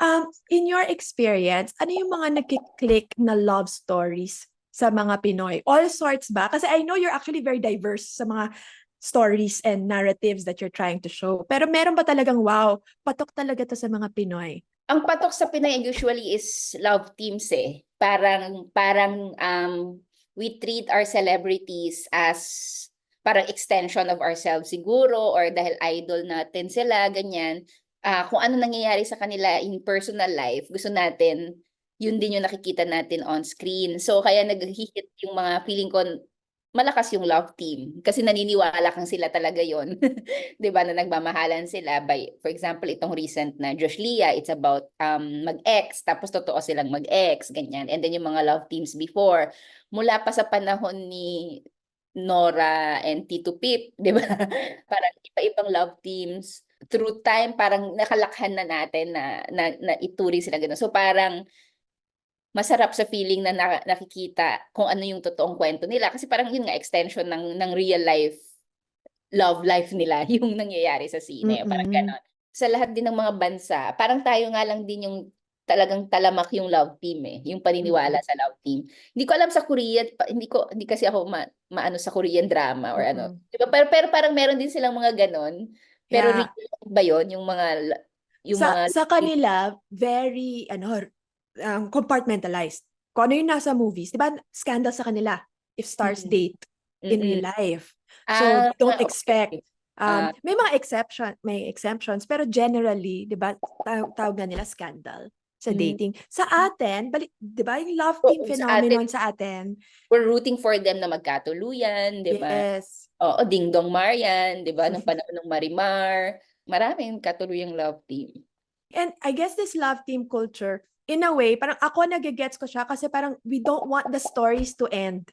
Um, in your experience, ano yung mga nagki-click na love stories sa mga Pinoy? All sorts ba? Kasi I know you're actually very diverse sa mga stories and narratives that you're trying to show. Pero meron ba talagang wow, patok talaga to sa mga Pinoy? Ang patok sa Pinoy usually is love teams eh. Parang parang um we treat our celebrities as parang extension of ourselves siguro or dahil idol natin sila ganyan. Ah, kung ano nangyayari sa kanila in personal life, gusto natin yun din yung nakikita natin on screen. So kaya nag-hit yung mga feeling ko malakas yung love team. Kasi naniniwala kang sila talaga yon 'di ba na nagmamahalan sila by for example itong recent na Josh Lia it's about um mag-ex tapos totoo silang mag-ex ganyan. And then yung mga love teams before mula pa sa panahon ni Nora and Tito Pip 'di ba? Parang iba-ibang love teams through time parang nakalakhan na natin na na, na ituri sila ganun so parang masarap sa feeling na, na nakikita kung ano yung totoong kwento nila. Kasi parang yun nga extension ng ng real life love life nila yung nangyayari sa sine parang Mm-mm. ganon. Sa lahat din ng mga bansa parang tayo nga lang din yung talagang talamak yung love team eh yung paniniwala sa love team. Hindi ko alam sa Korea hindi ko hindi kasi ako ma, maano sa Korean drama or ano. Mm-mm. di ba? Pero, pero parang meron din silang mga ganon pero Yeah. real ba yun yung mga yung sa, mga sa kanila, very, ano, um, compartmentalized. Kung ano yung nasa movies, di ba, scandal sa kanila if stars Mm. date in Mm-mm. real life. So, Ah, don't okay. expect. Um, Ah. may mga exception, may exemptions, pero generally, di ba, taw- tawag na nila scandal sa Mm. dating. Sa atin, balik, di ba, yung love Oo, team sa phenomenon atin- sa atin, we're rooting for them na magkatuluyan, 'di ba? yes. Oo, Ding Dong Marian, 'di ba? Nung panahon ng Marimar, maraming katuluyang love team. And I guess this love team culture, in a way, parang ako nagigets ko siya kasi parang we don't want the stories to end.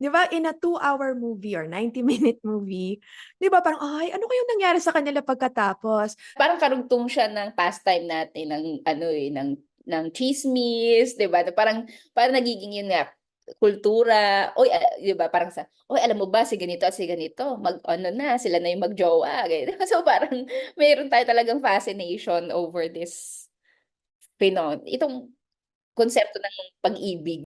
Di ba? In a two-hour movie or 90-minute movie, di ba? Parang, ay, ano kayong nangyari sa kanila pagkatapos? Parang karugtong siya ng pastime natin ng ano eh ng ng chismis, 'di ba? Parang parang nagiging yun nga kultura. Oy, ah, 'di ba? Parang sa, oy, alam mo ba si ganito at si ganito, mag ano na, sila na yung magjowa. ganyan. So parang mayroon tayo talagang fascination over this phenomena. Itong konsepto ng pag-ibig